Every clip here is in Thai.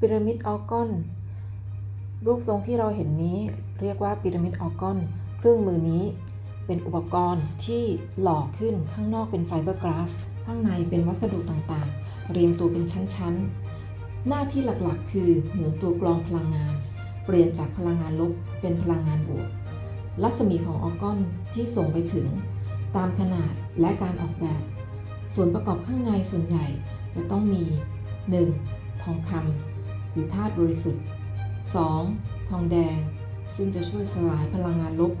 พีระมิดออกอน รูปทรงที่เราเห็นนี้เรียกว่าพีระมิดออกอน เครื่องมือนี้เป็นอุปกรณ์ที่หล่อขึ้นข้างนอกเป็นไฟเบอร์กลาส ข้างในเป็นวัสดุต่างๆ เรียงตัวเป็นชั้นๆ หน้าที่หลักๆ คือเหมือนตัวกรองพลังงาน เปลี่ยนจากพลังงานลบเป็นพลังงานบวก รัศมีของออกอนที่ส่งไปถึง ตามขนาดและการออกแบบ ส่วนประกอบข้างในส่วนใหญ่จะต้องมี 1. ทองคำ รือธาตุบริสุทธิ์ 2. ทองแดง ซึ่งจะช่วยสลายพลังงานลบ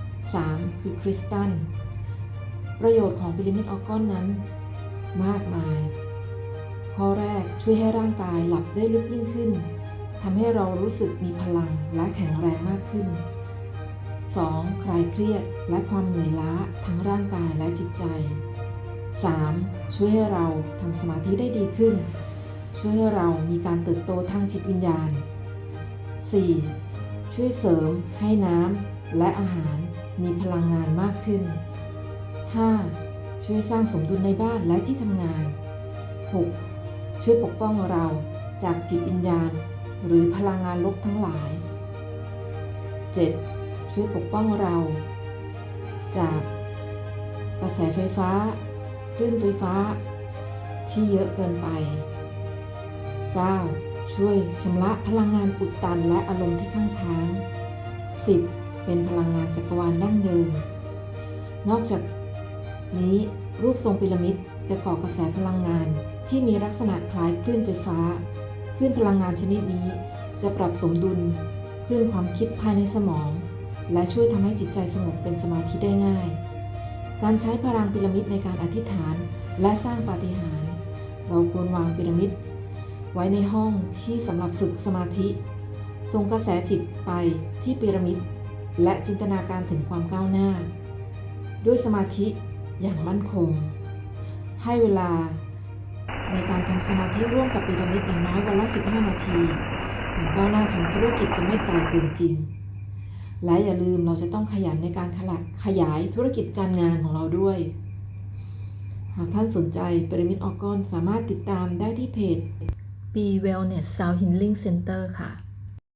3. คือคริสตัล ประโยชน์ของพีระมิดออร์กอนนั้น มากมาย ข้อแรกช่วยให้ร่างกายหลับได้ลึกยิ่งขึ้นทำให้เรารู้สึกมีพลังและแข็งแรงมากขึ้น 2. คลายเครียดและความเหนื่อยล้าทั้งร่างกายและจิตใจ 3. ช่วยให้เราทำสมาธิได้ดีขึ้น ช่วยให้เรามีการเติบโตทางจิตวิญญาณ 4. ช่วยเสริมให้น้ำและอาหารมีพลังงานมากขึ้น 5. ช่วยสร้างสมดุลในบ้านและที่ทำงาน 6. ช่วยปกป้องเราจากจิตวิญญาณ หรือพลังงานลบทั้งหลาย 7. ช่วยปกป้องเรา จากกระแสไฟฟ้า คลื่นไฟฟ้า ที่เยอะเกินไป 9. ช่วยชำระพลังงานอุดตันและอารมณ์ที่ข้างค้าง 10. เป็นพลังงานจักรวาลดั้งเดิม นอกจากนี้รูปทรงพีระมิดจะก่อกระแสพลังงานที่มีลักษณะคล้ายคลื่นไฟฟ้า คลื่นพลังงานชนิดนี้จะปรับสมดุลคลื่นความคิดภายในสมอง และช่วยทำให้จิตใจสงบเป็นสมาธิได้ง่าย การใช้พลังพีระมิดในการอธิษฐาน และสร้างปาฏิหาริย์เราควรวางพีระมิด ไว้ในห้องที่สำหรับฝึกสมาธิ ส่งกระแสจิตไปที่พีระมิด และจินตนาการถึงความก้าวหน้า ด้วยสมาธิอย่างมั่นคง ให้เวลาในการทำสมาธิร่วมกับพีระมิดอย่างน้อยวันละ 15 นาทีความก้าวหน้าทางธุรกิจจะไม่ไกลเกินจริง และอย่าลืมเราจะต้องขยันในการขลักขยายธุรกิจการงานของเราด้วย หากท่านสนใจพีระมิดออร์กอนสามารถติดตามได้ที่เพจ B Wellness Sound Healing Center ค่ะ